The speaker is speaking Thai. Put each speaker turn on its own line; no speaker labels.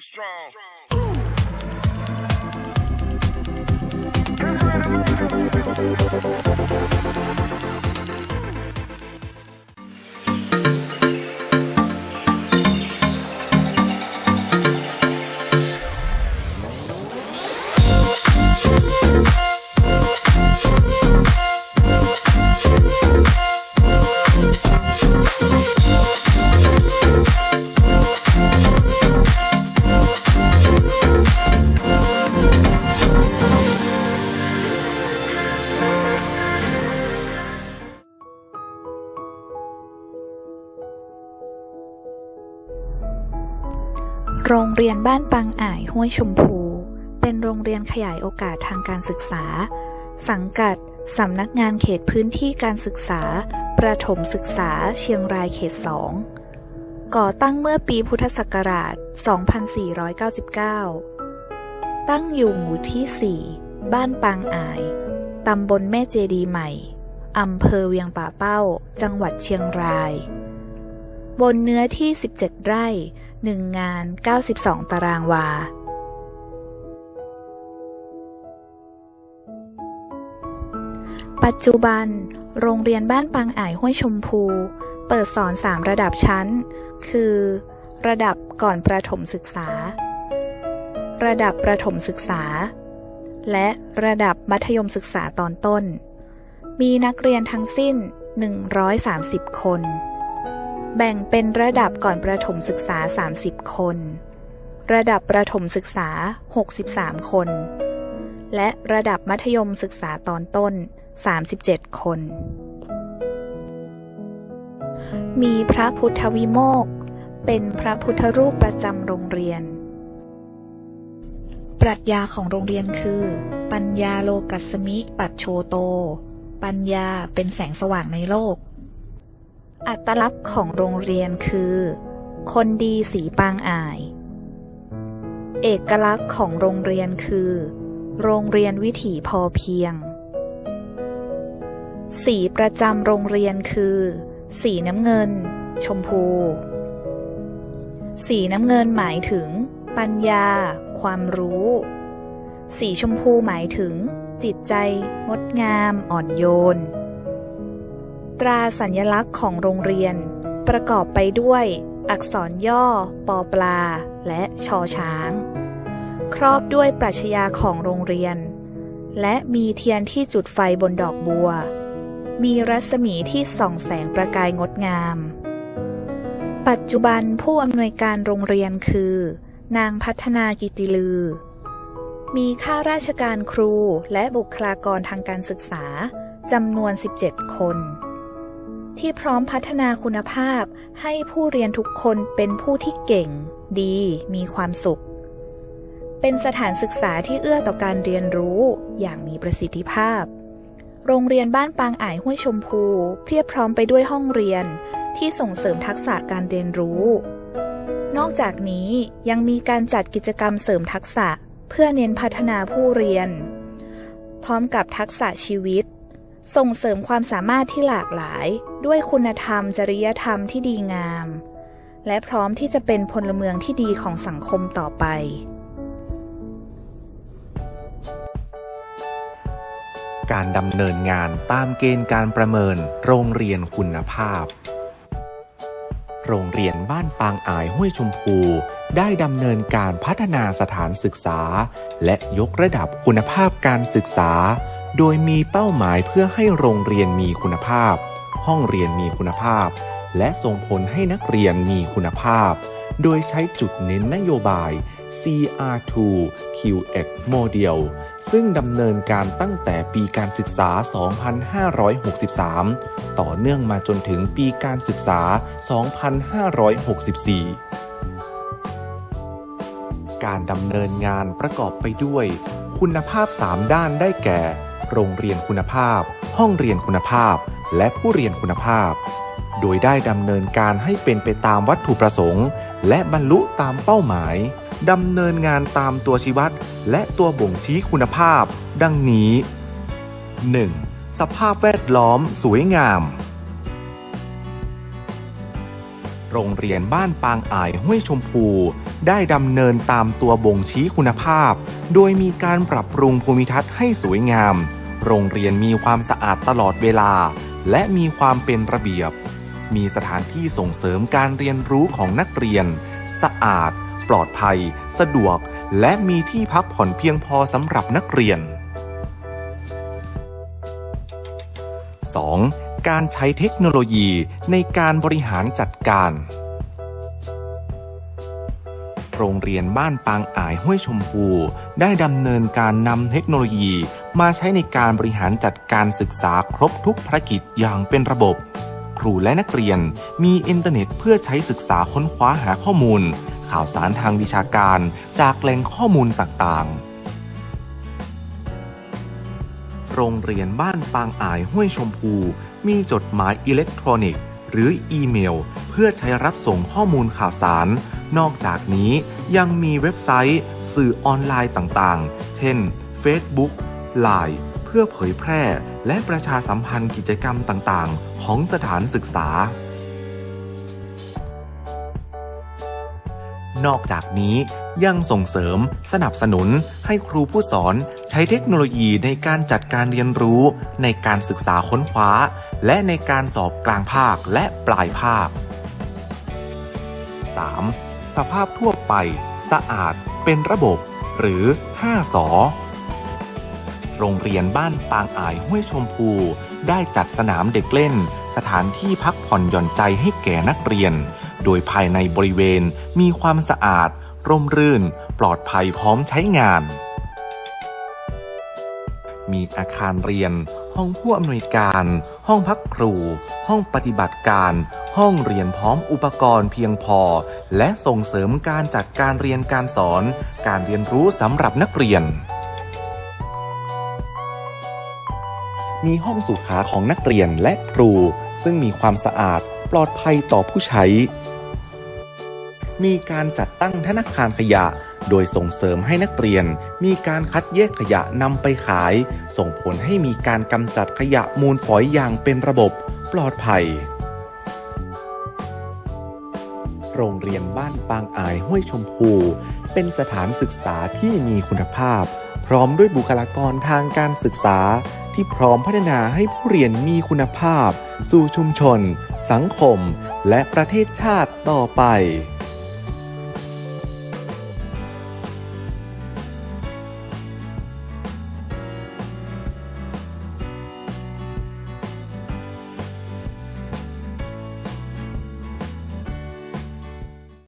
be strong.
โรงเรียนบ้านปังอ่ายห้วยชมพู เป็นโรงเรียนขยายโอกาสทางการศึกษา สังกัดสำนักงานเขตพื้นที่การศึกษา ประถมศึกษาเชียงรายเขต2ก่อตั้งเมื่อปีพุทธศักราช 2499 ตั้งอยู่หมู่ที่ 4 บ้านปางอาย ตำบลแม่เจดีใหม่ อำเภอเวียงป่าเป้า จังหวัดเชียงราย บนเนื้อที่ 17 ไร่ 1 งาน 92 ตารางวา ปัจจุบัน โรงเรียนบ้านปางอ่ายห้วยชมพู เปิดสอน 3 ระดับชั้น คือ ระดับก่อนประถมศึกษา ระดับประถมศึกษา และระดับมัธยมศึกษาตอนต้น มีนักเรียนทั้งสิ้น 130 คน แบ่งเป็นระดับก่อนประถมศึกษา 30 คน ระดับประถมศึกษา 63 คน และระดับมัธยมศึกษาตอนต้น 37 คน มีพระพุทธวิโมกข์เป็นพระพุทธรูปประจำโรงเรียน ปรัชญาของโรงเรียนคือ ปัญญาโลกัสสมิปัจโชโต ปัญญาเป็นแสงสว่างในโลก อัตลักษณ์ของโรงเรียนคือ คนดีสีปางอาย เอกลักษณ์ของโรงเรียนคือ โรงเรียนวิถีพอเพียง สีประจำโรงเรียนคือ สีน้ำเงิน ชมพู สีน้ำเงินหมายถึง ปัญญา ความรู้ สีชมพูหมายถึง จิตใจ งดงาม อ่อนโยน ตราสัญลักษณ์ของโรงเรียน ประกอบไปด้วย อักษรย่อ ปอปลา และชอช้าง ครอบด้วยปรัชญาของโรงเรียน และมีเทียนที่จุดไฟบนดอกบัว มีรัศมีที่ส่องแสงประกายงดงาม ปัจจุบันผู้อำนวยการโรงเรียนคือ นางพัฒนากิติลือ มีข้าราชการครูและบุคลากรทางการศึกษาจำนวน 17 คน ที่พร้อมพัฒนาคุณภาพให้ผู้เรียนทุกคนเป็นผู้ที่เก่ง ดี มีความสุข เป็นสถานศึกษาที่เอื้อต่อการเรียนรู้อย่างมีประสิทธิภาพ โรงเรียนบ้านปางอ่ายห้วยชมพู เพียบพร้อมไปด้วยห้องเรียน ที่ส่งเสริมทักษะการเรียนรู้ นอกจากนี้ยังมีการจัดกิจกรรมเสริมทักษะเพื่อเน้นพัฒนาผู้เรียน พร้อมกับทักษะชีวิต ส่งเสริมความสามารถที่หลากหลาย ด้วยคุณธรรมจริยธรรมที่ดีงาม และพร้อมที่จะเป็นพลเมืองที่ดีของสังคมต่อไป
การดำเนินงานตามเกณฑ์การประเมินโรงเรียนคุณภาพ โรงเรียนบ้านปางอายห้วยชมพูได้ดำเนินการพัฒนาสถานศึกษา และยกระดับคุณภาพการศึกษา โดยมีเป้าหมายเพื่อให้โรงเรียนมีคุณภาพ ห้องเรียนมีคุณภาพ และส่งผลให้นักเรียนมีคุณภาพ โดยใช้จุดเน้นนโยบาย CR2 Q1 Model ซึ่งดำเนินการตั้งแต่ปีการศึกษา 2563 ต่อเนื่องมาจนถึงปีการศึกษา 2564 การดำเนินงานประกอบไปด้วย คุณภาพ 3 ด้านได้แก่ โรงเรียนคุณภาพ ห้องเรียนคุณภาพ และผู้เรียนคุณภาพ โดยได้ดำเนินการให้เป็นไปตามวัตถุประสงค์ และบรรลุตามเป้าหมายดำเนินงานตามตัวชี้วัดและตัวบ่งชี้คุณภาพ ดังนี้ 1. สภาพแวดล้อมสวยงาม โรงเรียนบ้านปางอ่ายห้วยชมพู ได้ดำเนินตามตัวบ่งชี้คุณภาพ โดยมีการปรับปรุงภูมิทัศน์ให้สวยงาม โรงเรียนมีความสะอาดตลอดเวลา และมีความเป็นระเบียบ มีสถานที่ส่งเสริมการเรียนรู้ของนักเรียน สะอาด ปลอดภัย สะดวก และมีที่พักผ่อนเพียงพอสำหรับนักเรียน 2. การใช้เทคโนโลยีในการบริหารจัดการ โรงเรียนบ้านปางอ่ายห้วยชมพู ได้ดำเนินการนำเทคโนโลยี มาใช้ในการบริหารจัดการศึกษาครบทุกภารกิจอย่างเป็นระบบ ครูและนักเรียนมีอินเทอร์เน็ตเพื่อใช้ศึกษาค้นคว้าหาข้อมูล ข่าวสารทางวิชาการจากแหล่งข้อมูลต่างๆโรงเรียนบ้านปางอ่ายห้วยชมพู มีจดหมายอิเล็กทรอนิกส์ หรืออีเมล เพื่อใช้รับส่งข้อมูลข่าวสาร นอกจากนี้ยังมีเว็บไซต์สื่อออนไลน์ต่างๆ เช่น Facebook Line เพื่อเผยแพร่และประชาสัมพันธ์กิจกรรมต่างๆ ของสถานศึกษา นอกจากนี้ยังส่งเสริมสนับสนุนให้ครูผู้สอนใช้เทคโนโลยีในการจัดการเรียนรู้ ในการศึกษาค้นคว้า และในการสอบกลางภาคและปลายภาค 3. สภาพทั่วไป สะอาดเป็นระบบ หรือ 5สอโรงเรียนบ้านปางอายห้วยชมพู ได้จัดสนามเด็กเล่น สถานที่พักผ่อนหย่อนใจให้แก่นักเรียน โดยภายในบริเวณมีความสะอาด ร่มรื่น ปลอดภัยพร้อมใช้งาน มีอาคารเรียน ห้องผู้อำนวยการ ห้องพักครู ห้องปฏิบัติการ ห้องเรียนพร้อมอุปกรณ์เพียงพอ และส่งเสริมการจัดการเรียนการสอน การเรียนรู้สำหรับนักเรียน มีห้องสุขาของนักเรียนและครู ซึ่งมีความสะอาดปลอดภัยต่อผู้ใช้ มีการจัดตั้งธนาคารขยะ โดยส่งเสริมให้นักเรียนมีการคัดแยกขยะนำไปขาย ส่งผลให้มีการกำจัดขยะมูลฝอยอย่างเป็นระบบปลอดภัย โรงเรียนบ้านปางอายห้วยชมพู เป็นสถานศึกษาที่มีคุณภาพ พร้อมด้วยบุคลากรทางการศึกษาที่พร้อมพัฒนาให้ผู้เรียนมีคุณภาพ สู่ชุมชน สังคม และประเทศชาติต่อไป